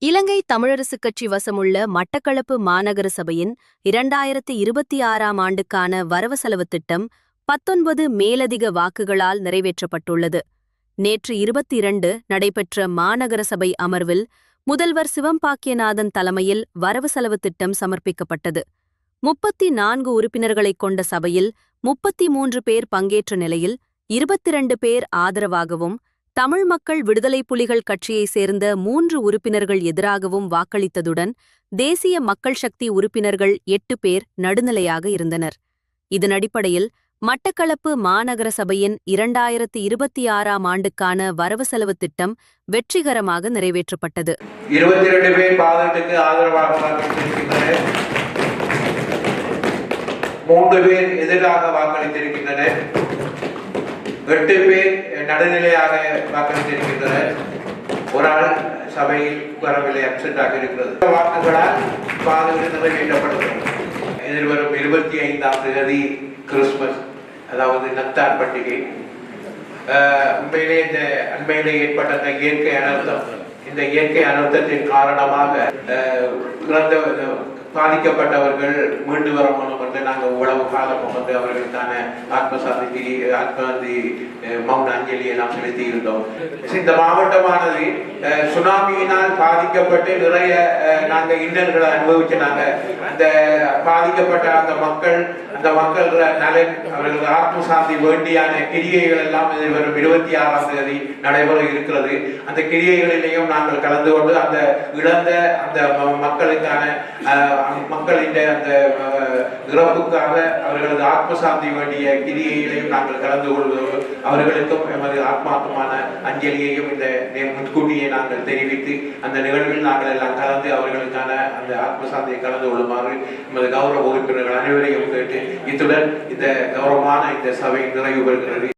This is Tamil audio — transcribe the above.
இலங்கை தமிழரசுக் கட்சி வசமுள்ள மட்டக்களப்பு மாநகர சபையின் இரண்டாயிரத்தி இருபத்தி ஆறாம் ஆண்டுக்கான வரவு செலவுத் திட்டம் பத்தொன்பது மேலதிக வாக்குகளால் நிறைவேற்றப்பட்டுள்ளது. நேற்று இருபத்தி இரண்டு நடைபெற்ற மாநகர சபை அமர்வில் முதல்வர் சிவம்பாக்கியநாதன் தலைமையில் வரவு செலவுத் திட்டம் சமர்ப்பிக்கப்பட்டது. முப்பத்தி நான்கு உறுப்பினர்களைக் கொண்ட சபையில் முப்பத்தி மூன்று பேர் பங்கேற்ற நிலையில் இருபத்திரண்டு பேர் ஆதரவாகவும் தமிழ் மக்கள் விடுதலை புலிகள் கட்சியைச் சேர்ந்த மூன்று உறுப்பினர்கள் எதிராகவும் வாக்களித்ததுடன் தேசிய மக்கள் சக்தி உறுப்பினர்கள் எட்டு பேர் நடுநிலையாக இருந்தனர். இதன் அடிப்படையில் மட்டக்களப்பு மாநகர சபையின் இரண்டாயிரத்தி இருபத்தி ஆறாம் ஆண்டுக்கான வரவு செலவுத் திட்டம் வெற்றிகரமாக நிறைவேற்றப்பட்டது. இருபத்தி ரெண்டு பேர் பாதத்துக்கு ஆதரவாக வாக்களித்திருக்கின்றனர். மூன்று பேர் எதிராக வாக்களித்திருக்கின்றனர். எட்டு பேர் நடுநிலையாக வாக்களித்திருக்கின்றனர். ஒரு ஆள் சபையில் வரவில்லை ஆக இருக்கிறது. வாக்குகளால் பாதுகாப்பு நிறைவேற்றப்படுகிறது எதிர்வரும் இருபத்தி ஐந்தாம் தேதி கிறிஸ்துமஸ் அதாவது நத்தார் பண்டிகை. உண்மையிலே இந்த அண்மையிலே ஏற்பட்ட அந்த இயற்கை அனர்த்தம் இந்த இயற்கை அனர்த்தத்தின் காரணமாக இறந்த பாதிக்கப்பட்டவர்கள் மீண்டு வர மூலம் என்று நாங்கள் உழவு காலம் வந்து அவர்களுக்கான ஆத்மசாந்தி ஆத்மாந்தி மௌன அஞ்சலி எல்லாம் செலுத்தி இருந்தோம் இந்த மாவட்டமானது அஹ், சுனாமியினால் பாதிக்கப்பட்டு நிறைய அஹ், நாங்க இன்னல்களை அனுபவிச்சு நாங்க அந்த பாதிக்கப்பட்ட அந்த மக்கள் அந்த மக்கள் நலன் அவர்களது ஆத்மசாந்தி வேண்டியான கிரியைகள் எல்லாம் வரும். இருபத்தி ஆறாம் தேதி நடைபெற இருக்கிறது. அந்த கிரியைகளிலேயும் நாங்கள் கலந்து கொண்டு அந்த இழந்த அந்த ம- மக்களுக்கான அஹ், மக்களின் அந்த இறப்புக்காக அவர்களது ஆத்மசாந்தி வேண்டிய கிரியைகளையும் நாங்கள் கலந்து கொள்வதோடு அவர்களுக்கும் எமது ஆத்மார்த்தமான அஞ்சலியையும் இந்த முன்கூட்டியை நாங்கள் தெரிவித்து அந்த நிகழ்வில் நாங்கள் எல்லாம் கலந்து அவர்களுக்கான அந்த ஆத்மசாந்தியை கலந்து கொள்ளுமாறு எமது கௌரவ உறுப்பினர்கள் அனைவரையும் கேட்டு இத்துடன் இந்த கௌரவமான இந்த சபை நிறைவு பெறுகிறது